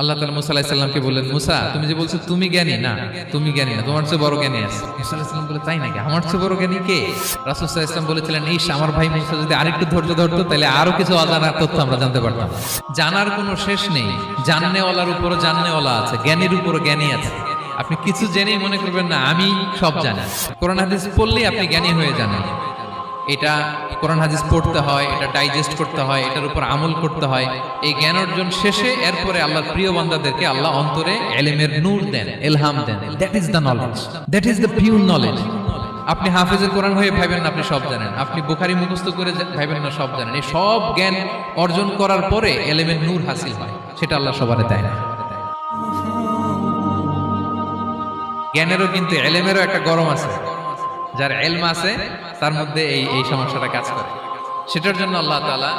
আল্লাহ তালা মুসা আলাহিসাল্লামকে বললেন, মুসা, তুমি যে বলছো তুমি জ্ঞানী, না, তুমি জ্ঞানী না, তোমার চেয়ে বড় জ্ঞানী আছে। মুসা আলাহিসাল্লাম বলে, তাই নাকি? আমার চেয়ে বড় জ্ঞানী কে? রাসুল সাল্লাহ ইসলাম বলেছিলেন এই আমার ভাই মুসা, যদি আরেকটু ধৈর্য ধরতো, তাহলে আরও কিছু অজানা তথ্য আমরা জানতে পারতাম। জানার কোনো শেষ নেই। জাননেওয়ালার উপরও জাননেওয়ালা আছে, জ্ঞানীর উপরও জ্ঞানী আছে। আপনি কিছু জেনেই মনে করবেন, না, আমি সব জানি। কোরআন হাদিস পড়লেই আপনি জ্ঞানী হয়ে জানেন এটা কোরআন হাদিস পড়তে হয়, এটা ডাইজেস্ট করতে হয়, এটার উপর আমল করতে হয়। এই জ্ঞান অর্জন শেষে এরপরে আল্লাহর প্রিয় বান্দাদেরকে আল্লাহ অন্তরে এলেমের নূর দেন, এলহাম দেন। That is the knowledge that is the pure knowledge আপনি হাফেজের কোরআন হয়ে ভাবেন না, আপনি সব জানেন। আপনি বুখারি মুখস্থ করে ভাবেন না, সব জানেন। এই সব জ্ঞান অর্জন করার পরে এলেমের নূর হাসিল হয়, সেটা আল্লাহ সবারে দেয় না। জ্ঞানেরও কিন্তু এলেমেরও একটা গরম আছে। যার এলম আছে, তার মধ্যে এই এই সমস্যাটা কাজ করে। সেটার জন্য আল্লাহ তালা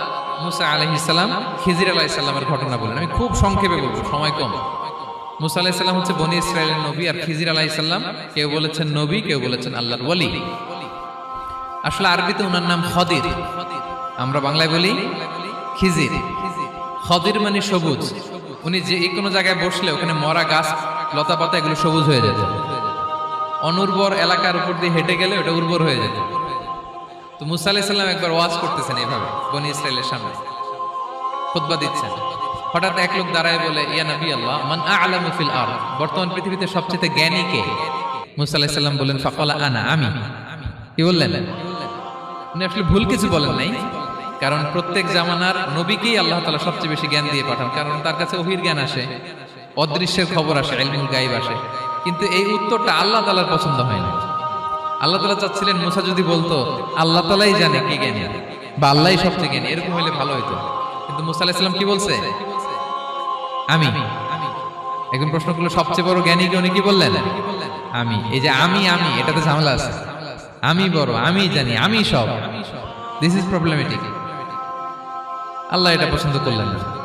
মুসা আলহিসাল্লাম খিজির আলাহিসাল্লামের ঘটনা বলেন আমি খুব সংক্ষেপে বলব, সময় কম। মুসা আলাহিসাল্লাম হচ্ছে বনি ইসরায়েলের নবী আর খিজির আলাহিসাল্লাম কেউ বলেছেন নবী, কেউ বলেছেন আল্লাহর ওয়ালি। আসলে আরবিতে ওনার নাম খদির। আমরা বাংলায় বলি খিজির। খদির মানে সবুজ। উনি যে কোনো জায়গায় বসলে ওখানে মরা গাছ লতা পাতা এগুলো সবুজ হয়ে যেত অনুর্বর এলাকার উপর দিয়ে হেঁটে গেলে ওটা উর্বর হয়ে যেত। তো মুসা আলাইসাল্লাম একবার ওয়াজ করতেছেন এইভাবে, বনি ইসরায়েলের সামনে। খুতবা দিচ্ছেন। হঠাৎ এক লোক দাঁড়ায় বলে, ইয়া নবী আল্লাহ, মান আ'লামু ফিল আর বর্তমান পৃথিবীতে সবচেয়ে জ্ঞানী কে? মুসা আলাইসাল্লাম বললেন, ফাকালা আনা, আমি। কি বললেন? উনি আসলে ভুল কিছু বলেন নাই, কারণ প্রত্যেক জামানার নবীকেই আল্লাহ তাআলা সবচেয়ে বেশি জ্ঞান দিয়ে পাঠান, কারণ তার কাছে ওহির জ্ঞান আসে, অদৃশ্যের খবর আসে, ইলমুল গাইব আসে। কিন্তু এই উত্তরটা আল্লাহ তাআলার পছন্দ হয় না। আল্লাহ তালা চাচ্ছিলেন, মুসা যদি বলতো, আল্লাহ তাআলাই জানে কে জ্ঞানী বা আল্লাহ সবচেয়ে জ্ঞানী এরকম হলে ভালো হতো কিন্তু মুসা কি বলছে? আমি। একজন প্রশ্ন করল, সবচেয়ে বড় জ্ঞানী কে উনি কি বললেন? আমি। এই যে, আমি আমি, এটাতে ঝামেলা আছে। আমি বড়, আমি জানি, আমি সব। দিস ইজ প্রবলেমেটিক আল্লাহ এটা পছন্দ করলেন না।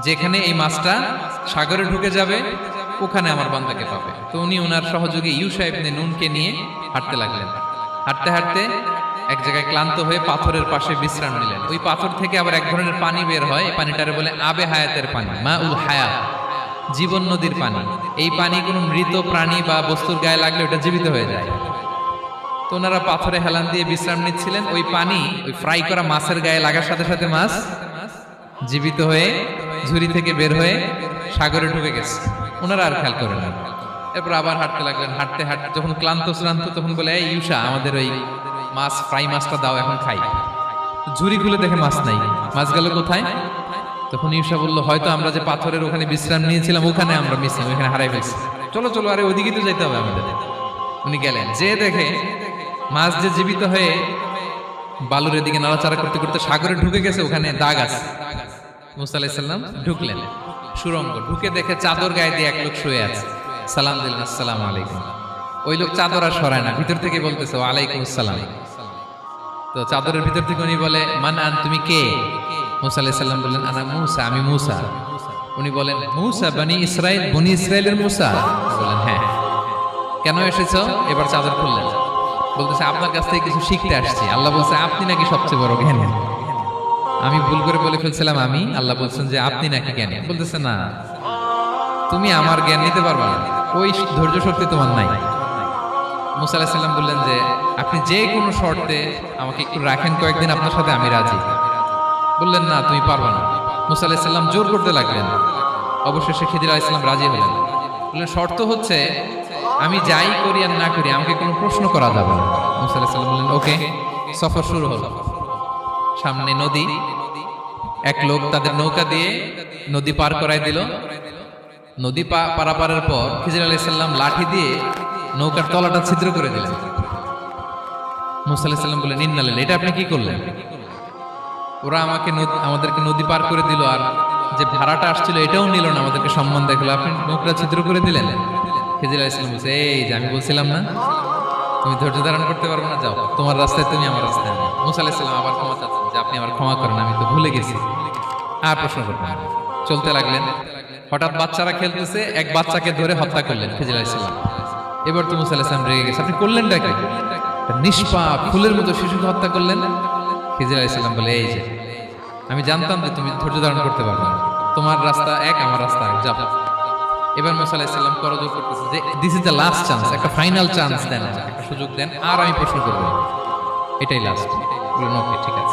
যেখানে এই মাছটা সাগরে ঢুকে যাবে, ওখানে আমার বান্দাকে পাবে। তো উনি ওনার সহযোগী ইউসা ইবনে নুনকে নিয়ে হাঁটতে লাগলেন। হাঁটতে হাঁটতে এক জায়গায় ক্লান্ত হয়ে পাথরের পাশে বিশ্রাম নিলেন। ওই পাথর থেকে আবার এক ধরনের পানি বের হয়। এই পানিটারে বলে আবে হায়াতের পানি মা উল হায়াত জীবন নদীর পানি। এই পানি কোনো মৃত প্রাণী বা বস্তুর গায়ে লাগলে ওটা জীবিত হয়ে যায়। তো ওনারা পাথরে হেলান দিয়ে বিশ্রাম নিচ্ছিলেন। ওই পানি, ওই ফ্রাই করা মাছের গায়ে লাগার সাথে সাথে মাছ জীবিত হয়ে ঝুড়ি থেকে বের হয়ে সাগরে ঢুকে গেছে। ওনারা আর খেয়াল করেন না। এরপর আবার হাঁটতে লাগলেন। হাঁটতে হাঁটতে যখন ক্লান্ত শ্রান্ত, তখন বলে, এই ইউসা আমাদের ওই মাছ, ফ্রাই মাছটা দাও, এখন খাই। ঝুড়ি খুলে দেখে মাছ নাই। মাছ গেল কোথায়? তখন ইউসা বলল, হয়তো আমরা যে পাথরের ওখানে বিশ্রাম নিয়েছিলাম, ওখানে আমরা মিসিং ওখানে হারাই ফেলছি। চলো চলো, আরে ওদিকে তো যেতে হবে আমাদের। উনি গেলেন। যে দেখে মাছ যে জীবিত হয়ে বালুর এদিকে নাড়াচাড়া করতে করতে সাগরে ঢুকে গেছে, ওখানে দাগ আছে। মুসা আলাইসাল্লাম ঢুকলেন। সুরঙ্গ, ঢুকে দেখে চাদর গায়ে দিয়ে এক লোক শুয়ে আছে। সালাম দিলেন, আসসালাম আলাইকুম। ওই লোক চাদর আর সরায় না, ভিতর থেকে বলতেছে, ওয়ালাইকুম আসসালাম। তো চাদরের ভিতর থেকে উনি বলে মান আন তুমি কে? মুসা আলাইসাল্লাম বললেন, আনা মুসা, আমি মুসা। উনি বলেন, মুসা, বানি ইসরায়েল বনি ইসরায়েলের মুসা? বলেন হ্যাঁ। কেন এসেছ? এবার চাদর খুললেন। বলতেছে, আপনার কাছ থেকে কিছু শিখতে আসছি। আল্লাহ বলছে, আপনি নাকি সবচেয়ে বড় জ্ঞানী? আমি ভুল করে বলে ফেলছিলাম আমি? আল্লাহ বলছেন যে আপনি নাকি জ্ঞানী। বলতেছে, না। তুমি আমার জ্ঞান নিতে পারবে না। ওই ধৈর্য শক্তি তোমার নাই। মুসা বললেন যে, আপনি যে কোনো শর্তে আমাকে একটু রাখেন, কয়েকদিন আপনার সাথে আমি রাজি। বললেন, না, তুমি পারবে না। মুসা জোর করতে লাগলেন। অবশেষে খিদির আলাইসাল্লাম রাজি হলেন। বললেন, শর্ত হচ্ছে, আমি যাই করি আর না করি, আমাকে কোনো প্রশ্ন করা যাবে না। মুসা আলাহিসাল্লাম বললেন, ওকে, সফর শুরু হলো। সামনে নদী এক লোক তাদের নৌকা দিয়ে নদী পার করাই দিল। নদী পারাপারের পর খিজির আলাইসাল্লাম লাঠি দিয়ে নৌকার তলাটা ছিদ্র করে দিলেন। মুসা আলাইসাল্লাম বলে নিন্নালেন এটা আপনি কি করলেন? ওরা আমাকে আমাদেরকে নদী পার করে দিল আর যে ভাড়াটা আসছিল এটাও নিল না, আমাদেরকে সম্মান দেখল। আপনি মুখটা ছিদ্র করে দিলেন? খেজির ইসলাম বলছে, এই যে আমি বলছিলাম না, তুমি ধৈর্য ধারণ করতে পারব না, যাও। তোমার রাস্তায় তুমি, আমার রাস্তায় আমি। মুসা আলাইসাল্লাম আবার ক্ষমা আপনি আমার ক্ষমা করেন, আমি তো ভুলে গেছি। আর প্রশ্ন করবেন চলতে লাগলেন। হঠাৎ বাচ্চারা খেলতেছে, এক বাচ্চাকে ধরে হত্যা করলেন ইসলাম এবার তো মুসা আলাইসলাম রেগে গেছে। আপনি করলেন ডাকে নিষ্পাপ ফুলের মতো শিশুকে হত্যা করলেন। খিজির আলাইসাল্লাম বলে, এই যে, আমি জানতাম যে তুমি ধৈর্য ধারণ করতে পারবে তোমার রাস্তা এক, আমার রাস্তা এক, যাও। এবার মুসা আলাইসাল্লাম করজোর করতেছে যে this is the last chance একটা ফাইনাল চান্স দেন একটা সুযোগ দেন। আর আমি প্রশ্ন করব। এটাই লাস্ট ওকে ঠিক আছে।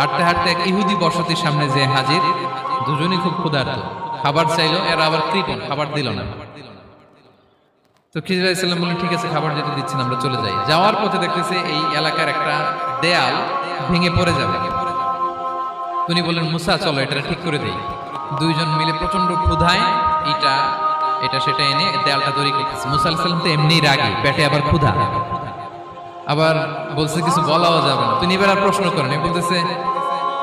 হাঁটতে হাঁটতে এক ইহুদি বসতির সামনে যে হাজির, দুজনই খুব ক্ষুধার্ত। খাবার চাইলো, এরা আবার কৃপণ, খাবার দিল না। তো খিজির আলাইসাল্লাম বললেন, ঠিক আছে, খাবার যেটা দিচ্ছেন, আমরা চলে যাই। যাওয়ার পথে দেখতেছে এই এলাকার একটা দেয়াল ভেঙে পড়ে যাবে। তিনি বললেন, মুসা, চলো এটা ঠিক করে দেই। দুইজন মিলে প্রচণ্ড ক্ষুধায় এটা এটা, সেটা এনে দেয়ালটা তৈরি করতেছে। মুসা আলাইসাল্লাম তো এমনি রাগে, পেটে আবার ক্ষুধা। আবার বলছে, কিছু বলাও যাবে না। তিনি এবার আর প্রশ্ন করেন বলতেছে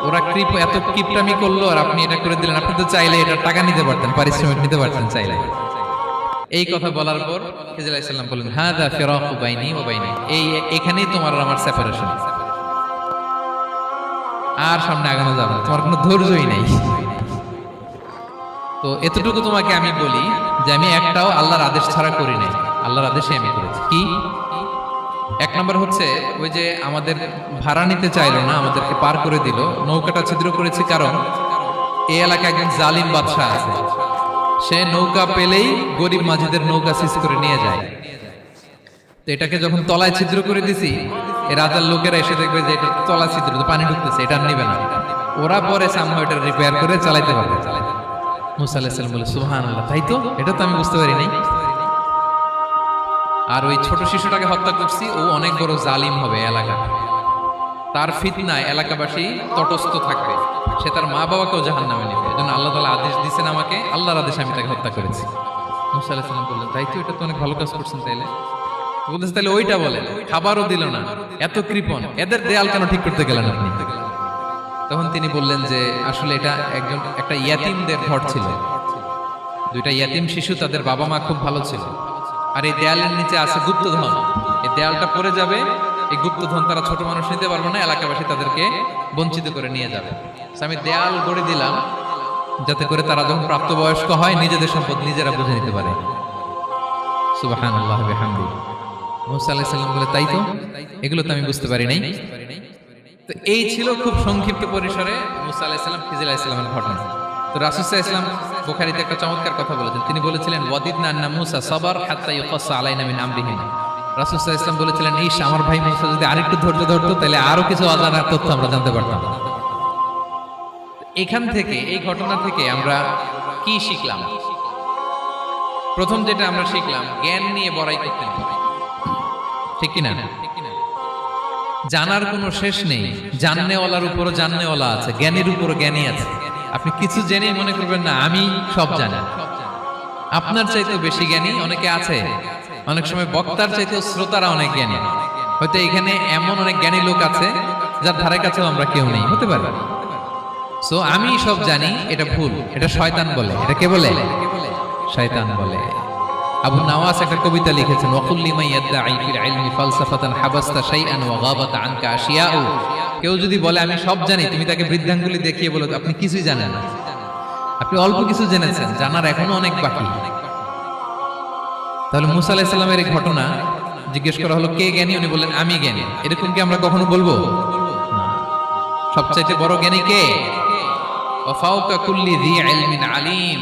ওরা কৃপ এত কিপটামি করল আর আপনি এটা করে দিলেন। আপনি তো চাইলে এটা টাকা নিতে পারতেন, পারিশ্রমিক নিতে পারতেন চাইলে। এই কথা বলার পর খিজির আলাইসাল্লাম বললেন হ্যাঁ দা ফেরাক বাইনি ও বাইনি। এই এখানেই তোমার আমার সেপারেশন আর সামনে আগানো যাবে তোমার কোনো ধৈর্যই নেই। তো এতটুকু তোমাকে আমি বলি যে আমি একটাও আল্লাহর আদেশ ছাড়া করি নাই। আল্লাহর আদেশে আমি করেছি। কি? এক নম্বর হচ্ছে ওই যে আমাদের ভাড়া নিতে চাইলো না, আমাদেরকে পার করে দিল। নৌকাটা ছিদ্র করেছি কারণ এই এলাকায় একজন জালিম বাদশাহ আছে। সে নৌকা পেলেই গরিব মাঝিদের নৌকা সিজ করে নিয়ে যায়। তো এটাকে যখন তলায় ছিদ্র করে দিছি রাজার লোকেরা এসে দেখবে যে এটা তলা ছিদ্র পানি ঢুকতেছে, এটা নিবে না। ওরা পরে সামনে এটা রিপেয়ার করে চালাইতে পারবে মুসা আলাইসাল্লাম বলে সুহান আল্লাহ তাই তো? এটা তো আমি বুঝতে পারি নাই আর ওই ছোট শিশুটাকে হত্যা করছি, ও অনেক বড় জালিম হবে এলাকা তার ফিতনায় এলাকাবাসী তটস্থ থাকবে। সে তার মা বাবাকেও জাহান নামে নেবে এজন্য আল্লাহ তালা আদেশ দিয়েছেন আমাকে, আল্লাহর আদেশে আমি তাকে হত্যা করেছি। বললেন, তাই তো এটা তো অনেক ভালো কাজ করছেন তাইলে? বলতেছে তাহলে ওইটা বলেন, খাবারও দিল না, এত কৃপণ, এদের দেয়াল কেন ঠিক করতে গেলেন আপনি? তখন তিনি বললেন যে, আসলে এটা একজন, একটা ইয়াতিমদের ঘর ছিল। দুইটা ইয়াতিম শিশু, তাদের বাবা মা খুব ভালো ছিল। আর এই দেয়ালের নিচে আছে গুপ্তধন। এই দেয়ালটা পড়ে যাবে, এই গুপ্তধন তারা ছোট মানুষ নিতে পারবে না, এলাকাবাসী তাদেরকে বঞ্চিত করে নিয়ে যাবে। আমি দেয়াল গড়ে দিলাম, যাতে করে তারা যখন প্রাপ্তবয়স্ক হয়, নিজেদের সম্পদ নিজেরা বুঝে নিতে পারে। বলে, তাই তো? এগুলো তো আমি বুঝতে পারি নাই। তো এই ছিল খুব সংক্ষিপ্ত পরিসরে মুসা খিজিল আলাইসাল্লামের ঘটনা। তো রাসুসা ইসলাম বুখারিতে একটা চমৎকার কথা বলেছেন। তিনি বলেছিলেন ওয়াদিদ না মুসা সবার হাত্তা ইউকাসা আলাইনা মিন আমরিহিন। রাসুসা ইসলাম বলেছিলেন ইস আমার ভাই মুসা যদি আরেকটু ধৈর্য ধরতো, তাহলে আরও কিছু অজানা তথ্য আমরা জানতে পারতাম। এখান থেকে, এই ঘটনা থেকে আমরা কি শিখলাম? প্রথম যেটা আমরা শিখলাম, জ্ঞান নিয়ে বড়াই করতে ঠিক কিনা? জানার কোনো শেষ নেই। জাননেওয়ালার উপরও জাননেওয়ালা আছে, জ্ঞানের উপরও জ্ঞানী আছে। আপনি কিছু জেনে মনে করবেন না, আমি সব জানি। আপনার চাইতেও বেশি জ্ঞানী অনেকে আছে। অনেক সময় বক্তার চাইতেও শ্রোতারা অনেক জ্ঞানী। হয়তো এখানে এমন অনেক জ্ঞানী লোক আছে, যার ধারে কাছেও আমরা কেউ নেই। হতে পারে। সো আমি সব জানি, এটা ভুল। এটা শয়তান বলে। এটা কে বলে? শয়তান বলে। আবু নাওয়াস একটা কবিতা লিখেছেন ওয়াকুল্লি মাই ইয়াদদাঈ ফিল ইলমি ফালসাফাতান শাইআন ওয়া গাবাত আনকা আশিয়াউ। কেউ যদি বলে, আমি সব জানি, তুমি তাকে বৃদ্ধাঙ্গুলি দেখিয়ে বলো, আপনি কিছুই জানেন না। আপনি অল্প কিছু জেনেছেন, জানার এখনও অনেক বাকি। তাহলে মুসা আলাইহিস সালামের এই ঘটনা জিজ্ঞেস করা হলো, কে জ্ঞানী? উনি বললেন, আমি জ্ঞানী। এরকম কি আমরা কখনো বলব? সবচাইতে বড় জ্ঞানী কে? ওয়াফাউকা কুল্লি যী ইলমিন আলিম।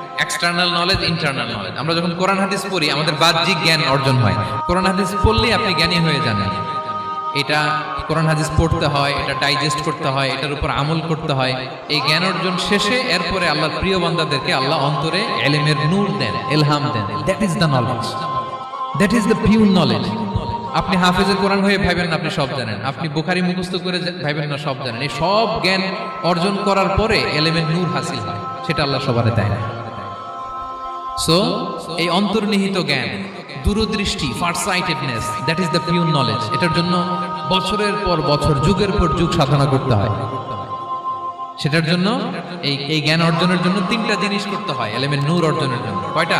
এক্সটার্নাল নলেজ ইন্টারনাল নলেজ আমরা যখন কোরআন হাদিস পড়ি, আমাদের বাহ্যিক জ্ঞান অর্জন হয়। কোরআন হাদিস পড়লেই আপনি জ্ঞানী হয়ে যান। এটা কোরআন হাদিস পড়তে হয়, এটা ডাইজেস্ট করতে হয়, এটার উপর আমল করতে হয়। এই জ্ঞান অর্জন শেষে এরপরে আল্লাহর প্রিয় বান্দাদেরকে আল্লাহ অন্তরে এলেমের নূর দেন, এলহাম দেন। That is the knowledge that is the pure knowledge আপনি হাফেজের কোরআন হয়ে ভাবেন না, আপনি সব জানেন। আপনি বুখারি মুখস্থ করে ভাবেন না, সব জানেন। এই সব জ্ঞান অর্জন করার পরে এলেমের নূর হাসিল হয়। সেটা আল্লাহ সবারে দেয় না। সো এই অন্তর্নিহিত জ্ঞান, দূরদৃষ্টি farsightedness that is the pure knowledge এটার জন্য বছরের পর বছর, যুগের পর যুগ সাধনা করতে হয়। সেটার জন্য এই এই জ্ঞান অর্জনের জন্য তিনটা জিনিস করতে হয় এলেমেন্ট নূর অর্জনের জন্য। কয়টা?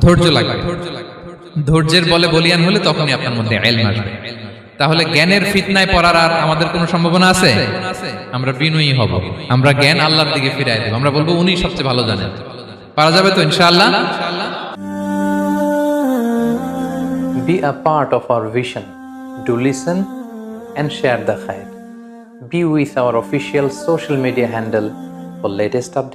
ধৈর্য লাগবে ধৈর্যের বলে বলিয়ান হলে তখনই আপনার মধ্যে আসবে। তাহলে জ্ঞানের ফিতনায় পড়ার আর আমাদের কোনো সম্ভাবনা আছে? আমরা বিনয়ী হব। আমরা জ্ঞান আল্লাহর দিকে ফিরাই দেব। আমরা বলব উনি সবচেয়ে ভালো জানেন। পারা যাবে তো ইনশাআল্লাহ? Be a part of our vision. Do listen and share the khair. Be with our official social media handle for latest updates.